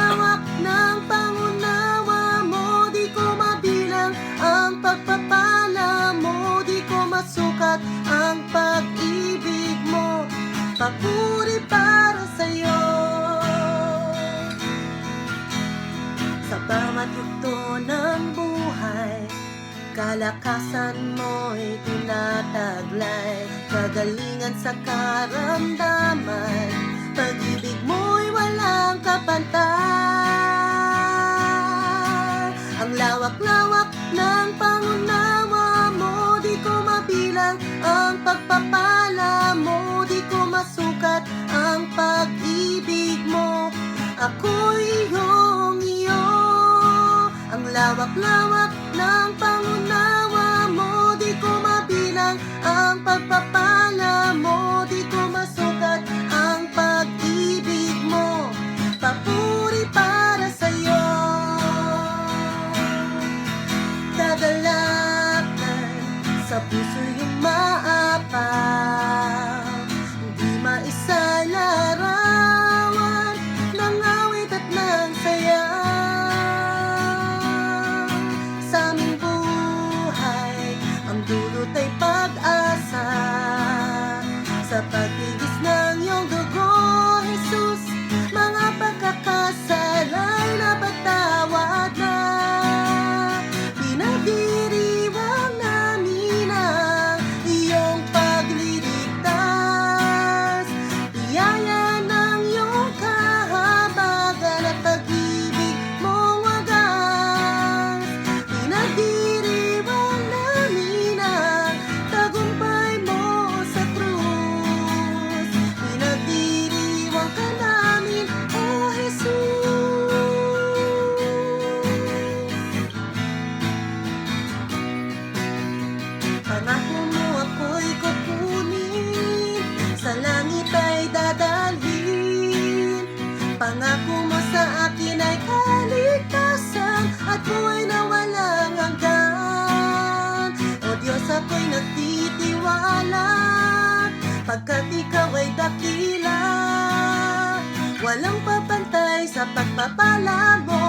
lawak ng pangunawa mo Di ko mabilang. Ang pagpapala mo Di ko masukat. Ang pag-ibig mo Papuri para sa'yo. Sa bawat yugto ng buhay Kalakasan mo'y tinataglay. Kagalingan sa karamdaman Pag-ibig mo'y walang kapantay. at lawak ng dapat Sapagkat ikaw ay dakila Walang papantay sa pagpapala mo